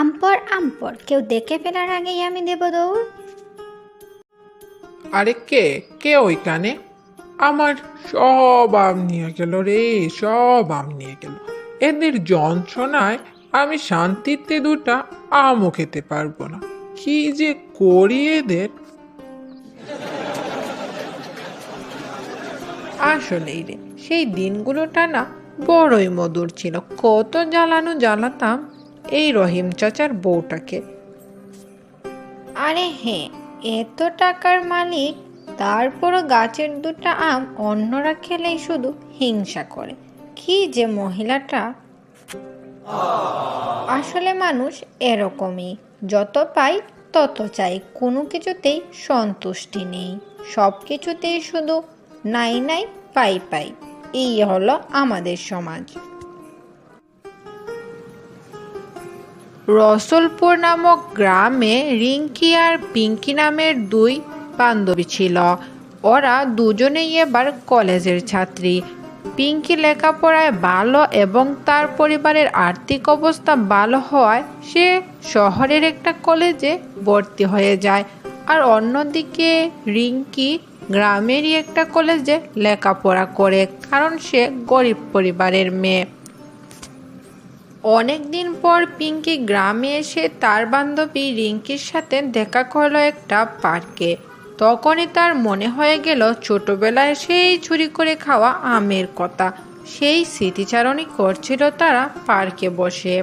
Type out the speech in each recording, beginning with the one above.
আমপর আমপর, কেউ দেখে ফেলার আগেই আমি দেব দৌড় আরে কে? কে ওইখানে? আমার সব আম নিয়ে গেল রে, সব আম নিয়ে গেল। এদের যন্ত্রণায় আমি শান্তিতে দুটা আমও খেতে পারব না। কি যে করি এদের? আসলেই রে, সেই দিনগুলোটা না বড়ই মধুর ছিল। কত জ্বালানো জ্বালাতাম। এই রহিম চাচার বউটাকে। আরে হ্যাঁ এত টাকার মালিক, তারপরও গাছের দুটো আম অন্যরা খেলেই শুধু হিংসা করে। কি যে মহিলাটা। আসলে মানুষ এরকমই, যত পাই তত চাই, কোনো কিছুতেই সন্তুষ্টি নেই। সব কিছুতেই শুধু নাই নাই পাই পাই। এই হলো আমাদের সমাজ। রসলপুর নামক গ্রামে রিঙ্কি আর পিঙ্কি নামের দুই বান্ধবী ছিল। ওরা দুজনেই এবার কলেজের ছাত্রী। পিঙ্কি লেখাপড়ায় ভালো এবং তার পরিবারের আর্থিক অবস্থা ভালো হওয়ায় সে শহরের একটা কলেজে ভর্তি হয়ে যায়। আর অন্যদিকে রিঙ্কি গ্রামেরই একটা কলেজে লেখাপড়া করে, কারণ সে গরিব পরিবারের মেয়ে। অনেকদিন পর পিঙ্কি গ্রামে এসে তার বান্ধবী রিঙ্কির সাথে দেখা করল একটা পার্কে। তখনই তার মনে হয়ে গেল, ছোটবেলায় সেই চুরি করে খাওয়া আমের কথা। সেই স্মৃতিচারণই করছিল তারা পার্কে বসে।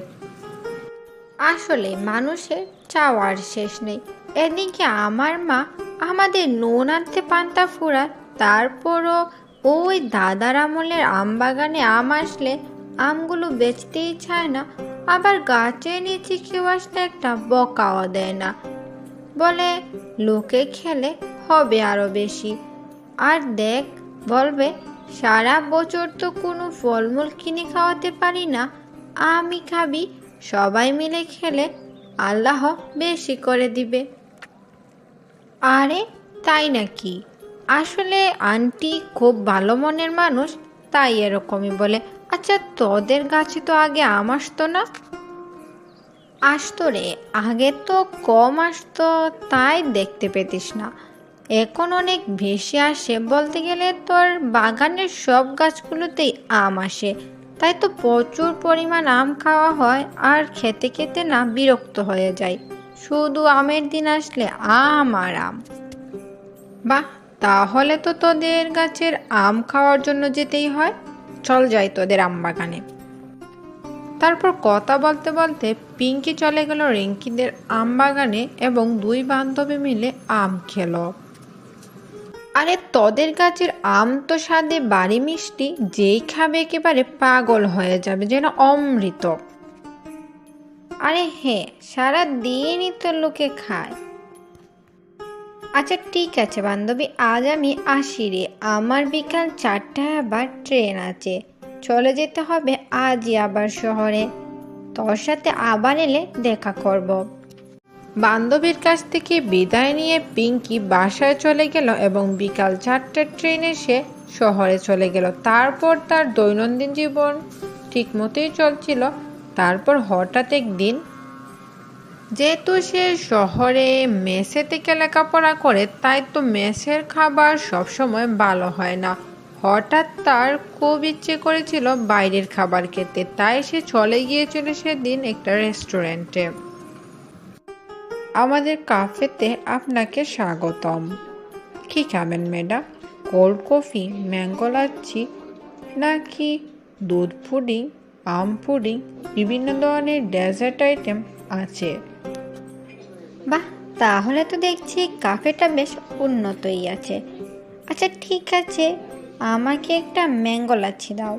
আসলে মানুষের চাওয়ার শেষ নেই। এদিকে আমার মা আমাদের নুন আনতে পান্তা ফুরায়, তারপরও ওই দাদার আমলের আম বাগানে আম আসলে আমগুলো বেচতেই চায় না, আবার গাছের নিচে কেউ আসলে একটা বকাও দেয় না। বলে, লোকে খেলে হবে আরও বেশি। আর দেখ, বলবে, সারা বছর তো কোনো ফলমূল কিনে খাওয়াতে পারি না। আমি খাবি, সবাই মিলে খেলে আল্লাহ বেশি করে দিবে। আরে, তাই নাকি? আসলে আন্টি খুব ভালো মনের মানুষ, তাই এরকমই বলে। আচ্ছা তোদের গাছে তো আগে আম আসতো না? আসতো রে, আগে তো কম আসতো, তাই দেখতে পেতিস না। এখন অনেক বেশি আসে, বলতে গেলে তোর বাগানের সব গাছগুলোতেই আম আসে। তাই তো প্রচুর পরিমাণ আম খাওয়া হয়, আর খেতে খেতে না বিরক্ত হয়ে যায়। শুধু আমের দিন আসলে আম আর আম। বাহ, তাহলে তো তোদের গাছের আম খাওয়ার জন্য যেতেই হয়। চল যাই তোদের আম বাগানে তারপর কথা বলতে বলতে পিঙ্কি চলে গেল রিঙ্কিদের আম বাগানে এবং দুই বান্ধবী মিলে আম খেলো। আরে তোদের গাছের আম তো স্বাদে বাড়ি মিষ্টি, যেই খাবে একেবারে পাগল হয়ে যাবে, যেন অমৃত। আরে হ্যাঁ সারা দিনই তো লোকে খায়। আচ্ছা ঠিক আছে বান্ধবী, আজ আমি আসি রে। আমার বিকাল চারটায় আবার ট্রেন আছে। চলে যেতে হবে আজই আবার শহরে। তোর সাথে আবার এলে দেখা করব। বান্ধবীর কাছ থেকে বিদায় নিয়ে পিঙ্কি বাসায় চলে গেল এবং বিকাল চারটার ট্রেনে সে শহরে চলে গেল। তারপর তার দৈনন্দিন জীবন ঠিক মতোই চলছিল। তারপর হঠাৎ একদিন যেহেতু সে শহরে মেসে থেকে লেখাপড়া করে, তাই তো মেসের খাবার সবসময় ভালো হয় না। হঠাৎ তার খুব ইচ্ছে করেছিল বাইরের খাবার খেতে, তাই সে চলে গিয়েছিল সেদিন একটা রেস্টুরেন্টে। আমাদের কাফেতে আপনাকে স্বাগতম। কি খাবেন, madam? Cold coffee, mango lassi, নাকি দুধ পুডিং, আম পুডিং? বিভিন্ন ধরনের ডেজার্ট আইটেম আছে। বাহ, তাহলে তো দেখছি কাফেটা বেশ উন্নতই আছে। আচ্ছা ঠিক আছে, আমাকে একটা ম্যাঙ্গো লাচ্ছি দাও।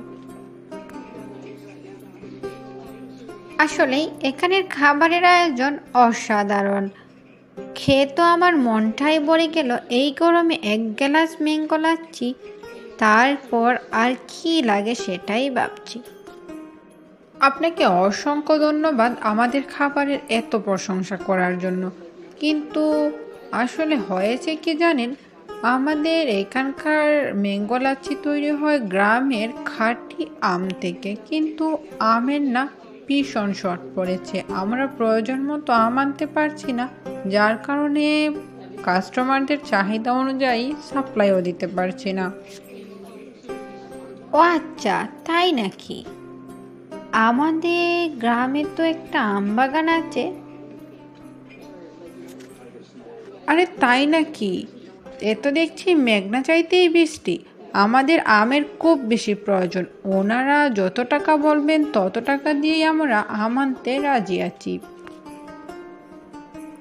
আসলেই এখানের খাবারের আয়োজন অসাধারণ। খেয়ে তো আমার মনটাই ভরে গেল এই গরমে এক গ্লাস ম্যাঙ্গো লাচ্ছি, তারপর আর কি লাগে সেটাই ভাবছি। আপনাকে অসংখ্য ধন্যবাদ আমাদের খাবারের এত প্রশংসা করার জন্য। কিন্তু আসলে হয়েছে কি জানেন? আমাদের এখানকার ম্যাঙ্গো তৈরি হয় গ্রামের খাঁটি আম থেকে। কিন্তু আমের না ভীষণ শর্ট পড়েছে। আমরা প্রয়োজন মতো আম আনতে পারছি না, যার কারণে কাস্টমারদের চাহিদা অনুযায়ী সাপ্লাইও দিতে পারছি না। ও আচ্ছা তাই নাকি? আমাদের গ্রামে তো একটা আম বাগান আছে। আরে তাই নাকি? এ তো দেখছি মেঘনা চাইতেই বৃষ্টি। আমাদের আমের খুব বেশি প্রয়োজন। ওনারা যত টাকা বলবেন তত টাকা দিয়েই আমরা আম আনতে রাজি আছি।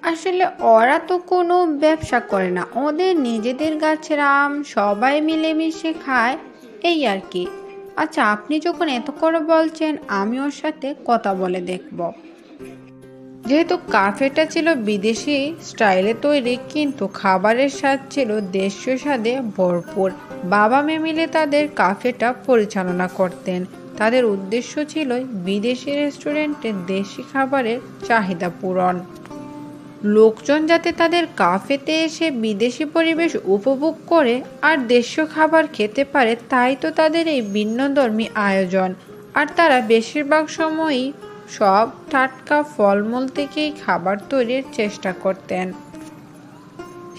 আসলে ওরা তো কোনো ব্যবসা করে না। ওদের নিজেদের গাছের আম সবাই মিলেমিশে খায় এই আর কি। আচ্ছা আপনি যখন এত করে বলছেন, আমি ওর সাথে কথা বলে দেখব। যেহেতু কাফেটা ছিল বিদেশি স্টাইলে তৈরি, কিন্তু খাবারের স্বাদ ছিল দেশীয় স্বাদে ভরপুর। বাবা মেয়ে মিলে তাদের কাফেটা পরিচালনা করতেন। তাদের উদ্দেশ্য ছিল বিদেশি রেস্টুরেন্টে দেশি খাবারের চাহিদা পূরণ। লোকজন যাতে তাদের কাফেতে এসে বিদেশি পরিবেশ উপভোগ করে আর দেশীয় খাবার খেতে পারে, তাই তো তাদের এই ভিন্নধর্মী আয়োজন। আর তারা বেশিরভাগ সময়ই সব টাটকা ফলমূল থেকেই খাবার তৈরির চেষ্টা করতেন।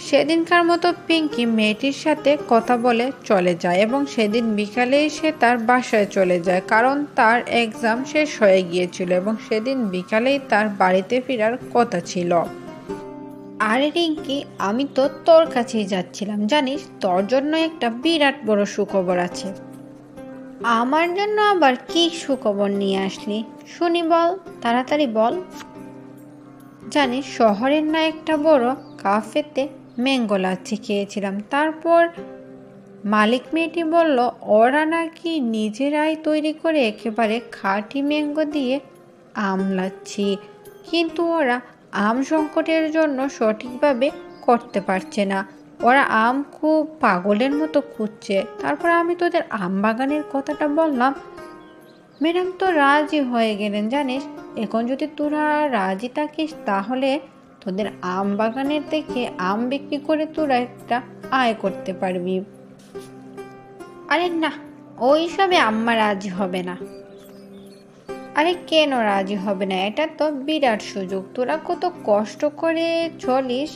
সেদিনকার মতো পিঙ্কি মেয়েটির সাথে কথা বলে চলে যায় এবং সেদিন বিকালে সে তার বাসায় চলে যায়, কারণ তার এক্সাম শেষ হয়ে গিয়েছিল এবং সেদিন বিকালেই তার বাড়িতে ফেরার কথা ছিল। আরে রিঙ্কি, আমি তো তোর কাছেই যাচ্ছিলাম, জানিস? তোর জন্য একটা বিরাট বড় সুখবর আছে। আমার জন্য আবার কি সুখবর নিয়ে আসলি? শুনি বল, তাড়াতাড়ি বল। জানিস, শহরের না একটা বড় কাফেতে ম্যাঙ্গো লাচ্ছি খেয়েছিলাম। তারপর মালিক মেয়েটি বলল, ওরা নাকি নিজেরাই তৈরি করে একেবারে খাঁটি ম্যাঙ্গো দিয়ে আমলাচ্ছি কিন্তু ওরা আম সংকটের জন্য সঠিকভাবে করতে পারছে না। ওরা আম খুব পাগলের মতো খুঁজছে। তারপর আমি তোদের আম বাগানের কথাটা বললাম। ম্যাডাম তো রাজি হয়ে গেলেন, জানিস? এখন যদি তোরা রাজি থাকিস, তাহলে তোদের আম বাগানের থেকে আম বিক্রি করে তোরা একটা আয় করতে পারবি। আরে না ওই সবে আম্মা রাজি হবে না। আরে কেন রাজি হবে না? এটা তো বিরাট সুযোগ। তোরা কত কষ্ট করে চলিস,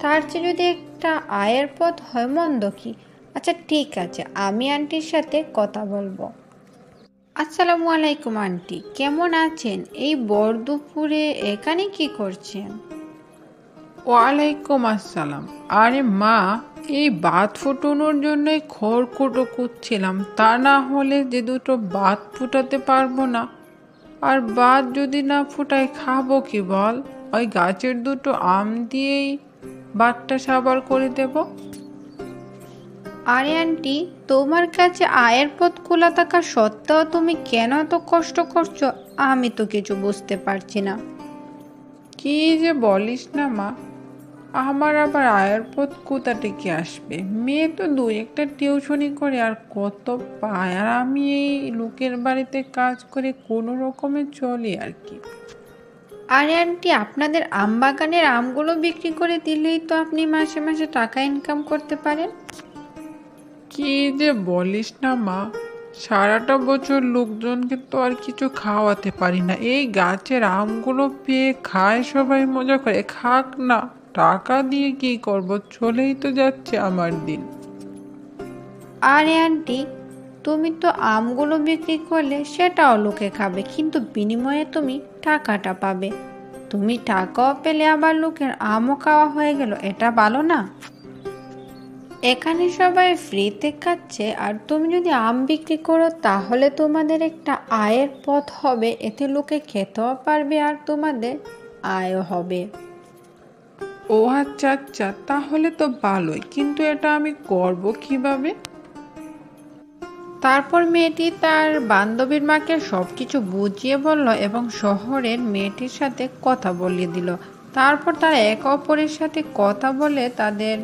তার চেয়ে যদি একটা আয়ের পথ হয় মন্দ কি? আচ্ছা ঠিক আছে, আমি আন্টির সাথে কথা বলব। আসসালামু আলাইকুম, আন্টি। কেমন আছেন? এই বর দুপুরে এখানে কি করছেন? ওয়ালাইকুম আসসালাম। আরে মা, এই বাত ফুটানোর জন্যই খড়কুটো কুচ্ছিলাম তা না হলে যে দুটো বাত ফুটাতে পারব না। আর বাদ যদি না ফুটাই খাব কি বল? ওই গাছের দুটো আম দিয়েই বাতটা সাবার করে দেব। আরে আন্টি তোমার কাছে আয়ের পথ খোলা থাকা সত্ত্বেও তুমি কেন এত কষ্ট করছ? আমি তো কিছু বুঝতে পারছি না। কি যে বলিস না মা আমার আবার আয়ের পথ কোথা থেকে আসবে? মেয়ে তো দুই একটা টিউশনি করে আর কত পায়? আর আমি এই লোকের বাড়িতে কাজ করে কোনো রকমে চলি আর কি। আরে আন্টি আপনাদের আম বাগানের আমগুলো বিক্রি করে দিলেই তো আপনি মাসে মাসে টাকা ইনকাম করতে পারেন। কি যে বলিস না মা সারাটা বছর লোকজনকে তো আর কিছু খাওয়াতে পারি না। এই গাছের আমগুলো পেয়ে খায় সবাই মজা করে খাক না। টাকা দিয়ে কি করব? চলেই তো যাচ্ছে আমার দিন। আরে আন্টি, তুমি তো আমগুলো বিক্রি করলে সেটাও লোকে খাবে, কিন্তু বিনিময়ে তুমি টাকাটা পাবে। তুমি টাকাও পেলে আবার লোকের আমও খাওয়া হয়ে গেল, এটা ভালো না? এখানে সবাই ফ্রিতে খাচ্ছে, আর তুমি যদি আম বিক্রি করো, তাহলে তোমাদের একটা আয়ের পথ হবে, এতে লোকে খেতেও পারবে আর তোমাদের আয়ও হবে। ও আচ্ছা আচ্ছা তাহলে তো ভালোই। কিন্তু এটা আমি করব কীভাবে? তারপর মেয়েটি তার বান্ধবীর মাকে সব কিছু বুঝিয়ে বলল এবং শহরের মেয়েটির সাথে কথা বলিয়ে দিল। তারপর তারা একে অপরের সাথে কথা বলে তাদের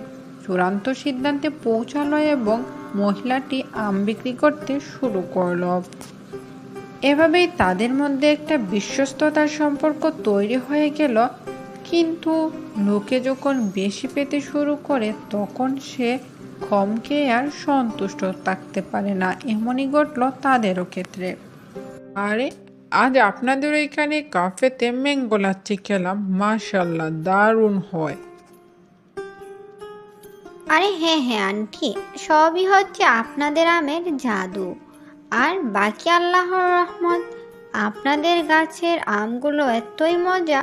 চূড়ান্ত সিদ্ধান্তে পৌঁছালো এবং মহিলাটি আম বিক্রি করতে শুরু করল। এভাবেই তাদের মধ্যে একটা বিশ্বস্ততার সম্পর্ক তৈরি হয়ে গেল কিন্তু লোকে যখন বেশি পেতে শুরু করে, তখন সে ক্ষমকে আর সন্তুষ্ট থাকতে পারে না। এমনই ঘটল তাদেরও ক্ষেত্রে। আরে, আজ আপনাদের ওইখানে কাফেতে ম্যাঙ্গো লাচ্ছি খেলাম। মাশাল্লাহ দারুণ হয়। আরে হ্যাঁ হ্যাঁ আন্টি, সবই হচ্ছে আপনাদের আমের জাদু। আর বাকি আল্লাহর রহমত, আপনাদের গাছের আমগুলো এতই মজা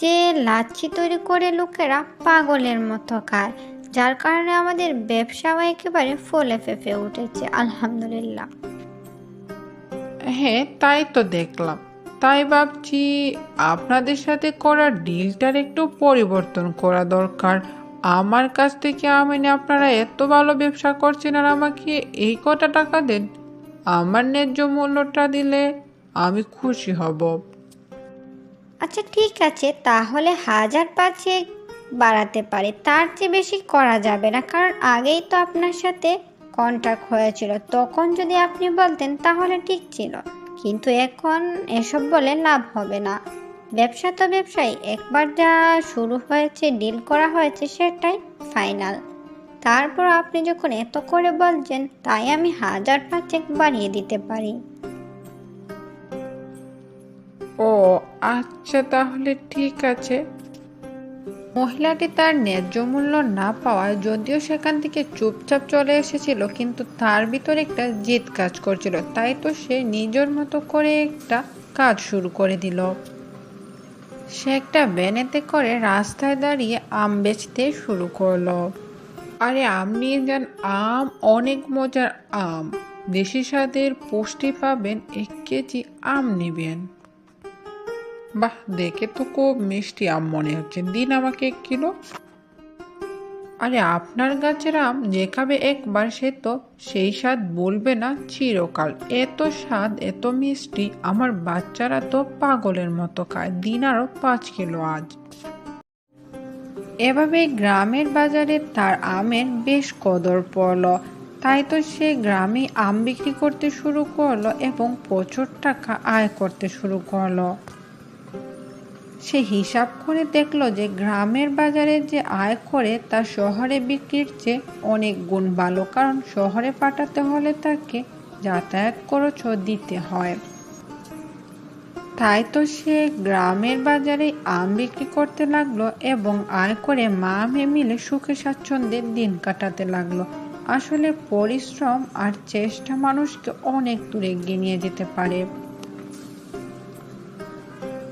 যে লাচ্ছি তৈরি করে লোকেরা পাগলের মতো খায়, যার কারণে আমাদের ব্যবসাও একেবারে ফলে ফেঁপে উঠেছে, আলহামদুলিল্লাহ। হ্যাঁ তাই তো দেখলাম। তাই ভাবছি আপনাদের সাথে করা ডিলটার একটু পরিবর্তন করা দরকার। আমার কাছ থেকে আম আপনারা এত ভালো ব্যবসা করছেন আর আমাকে এই কটা টাকা দেন। আমার ন্যায্য মূল্যটা দিলে আমি খুশি হব। আচ্ছা ঠিক আছে। তাহলে হাজার পাঁচেক বাড়াতে পারে। তার চেয়ে বেশি করা যাবে না। কারণ আগেই তো আপনার সাথে কন্ট্যাক্ট হয়েছিল। তখন যদি আপনি বলতেন, তাহলে ঠিক ছিল। কিন্তু এখন এসব বলে লাভ হবে না। ব্যবসা তো ব্যবসায়ী। একবার যা শুরু হয়েছে ডিল করা হয়েছে, সেটাই ফাইনাল তারপর আপনি যখন এত করে বলছেন, তাই আমি হাজার পাঁচেক বাড়িয়ে দিতে পারি। ও আচ্ছা তাহলে ঠিক আছে। মহিলাটি তার ন্যায্য মূল্য না পাওয়ায় যদিও সেখান থেকে চুপচাপ চলে এসেছিল, কিন্তু তার ভিতরে একটা জিদ কাজ করছিল। তাই তো সে নিজের মতো করে একটা কাজ শুরু করে দিল। সে একটা ভ্যানেতে করে রাস্তায় দাঁড়িয়ে আম বেচতে শুরু করল। আরে, আম নিয়ে যান। আম অনেক মজার আম। দেশি স্বাদের পুষ্টি পাবেন, এক কেজি আম নেবেন। বাহ, দেখে তো খুব মিষ্টি আম মনে হচ্ছে। দিন আমাকে এক কিলো। আরে, আপনার গাছের আম যে খাবে একবার সে তো সেই স্বাদ বলবে না চিরকাল। এত স্বাদ, এত মিষ্টি, আমার বাচ্চারা তো পাগলের মতো খায়। দিন আরও পাঁচ কিলো আজ। এভাবে গ্রামের বাজারে তার আমের বেশ কদর পড়ল। তাই তো সে গ্রামে আম বিক্রি করতে শুরু করল এবং প্রচুর টাকা আয় করতে শুরু করল। সে হিসাব করে দেখল যে গ্রামের বাজারে যে আয় করে তা শহরে বিক্রির চেয়ে অনেক গুণ ভালো, কারণ শহরে পাঠাতে হলে তাকে যাতায়াত খরচও দিতে হয়। তাই তো সে গ্রামের বাজারে আম বিক্রি করতে লাগল এবং আয় করে মা মেয়ে মিলে সুখে স্বাচ্ছন্দ্যে দিন কাটাতে লাগল। আসলে পরিশ্রম আর চেষ্টা মানুষকে অনেক দূরে এগিয়ে নিয়ে যেতে পারে।